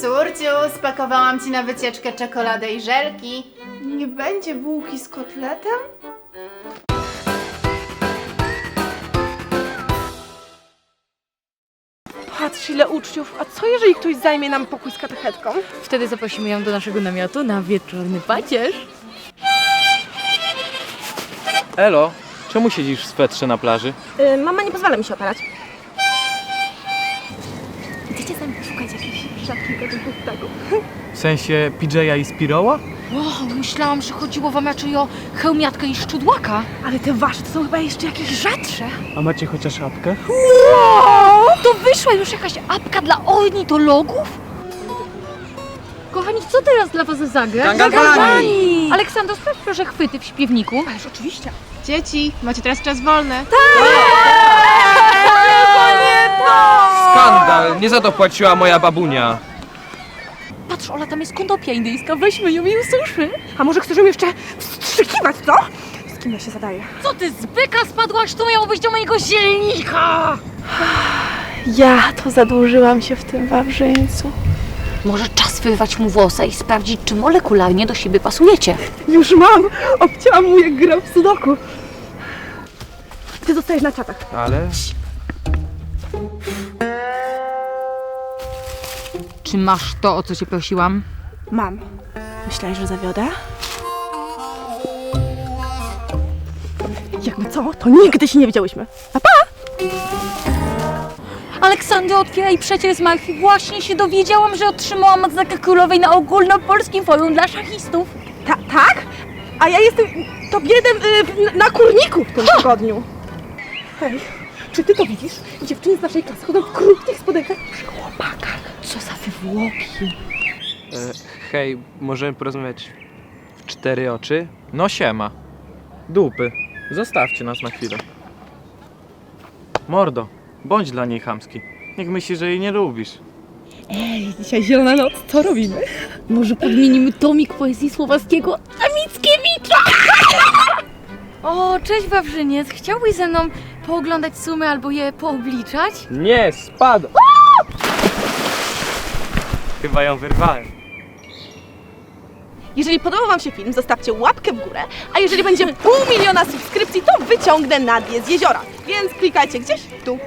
Córciu, spakowałam ci na wycieczkę czekoladę i żelki. Nie będzie bułki z kotletem? Patrz ile uczniów, a co jeżeli ktoś zajmie nam pokój z katechetką? Wtedy zaprosimy ją do naszego namiotu na wieczorny pacierz. Elo, czemu siedzisz w swetrze na plaży? Yy, mama nie pozwala mi się opalać. Chcecie z nami poszukać W sensie PJ'a i Spiroła? Wow, myślałam, że chodziło wam raczej o chełmiatkę i szczudłaka. Ale te wasze to są chyba jeszcze jakieś rzadsze. A macie chociaż apkę? To wyszła już jakaś apka dla ornitologów? Kochani, co teraz dla was zagra? Gangalbani! Aleksandro, sprawdź proszę chwyty w śpiewniku. Ależ oczywiście. Dzieci, macie teraz czas wolny. Skandal! Nie za to płaciła moja babunia. Patrz, Ola, tam jest konopia indyjska, weźmy ją i ususzy. A może chcesz ją jeszcze wstrzykiwać, co? Z kim ja się zadaję? Co ty, z byka spadłaś? To miało być do mojego zielnika! Ja to zadłużyłam się w tym wawrzyńcu. Może czas wyrwać mu włosa i sprawdzić, czy molekularnie do siebie pasujecie. Już mam! Obcięłam mu jak grał w sudoku. Ty zostajesz na czatach. Ale... Czy masz to, o co cię prosiłam? Mam. Myślałeś, że zawiodę? Jakby co, to nigdy się nie widziałyśmy. Aleksandro, otwieraj przecież marki. Właśnie się dowiedziałam, że otrzymałam odznakę królowej na ogólnopolskim forum dla szachistów. Ta, tak? A ja jestem top jeden y, na kurniku w tym tygodniu. Hej, czy ty to widzisz? Dziewczyny z naszej klasy chodzą w krótkich spodenkach przy chłopakach. Wywłoki. E, hej, możemy porozmawiać w cztery oczy? No siema. Dupy. Zostawcie nas na chwilę. Mordo, bądź dla niej chamski. Niech myśli, że jej nie lubisz. Dzisiaj zielona noc, co robimy? Może podmienimy tomik poezji słowackiego na Mickiewicza? O, cześć Wawrzyniec. Chciałbyś ze mną pooglądać sumy albo je poobliczać? Nie, spadł! Chyba ją wyrwałem. Jeżeli podobał Wam się film, zostawcie łapkę w górę, a jeżeli będzie pół miliona subskrypcji, to wyciągnę Nadię z jeziora. Więc klikajcie gdzieś tu.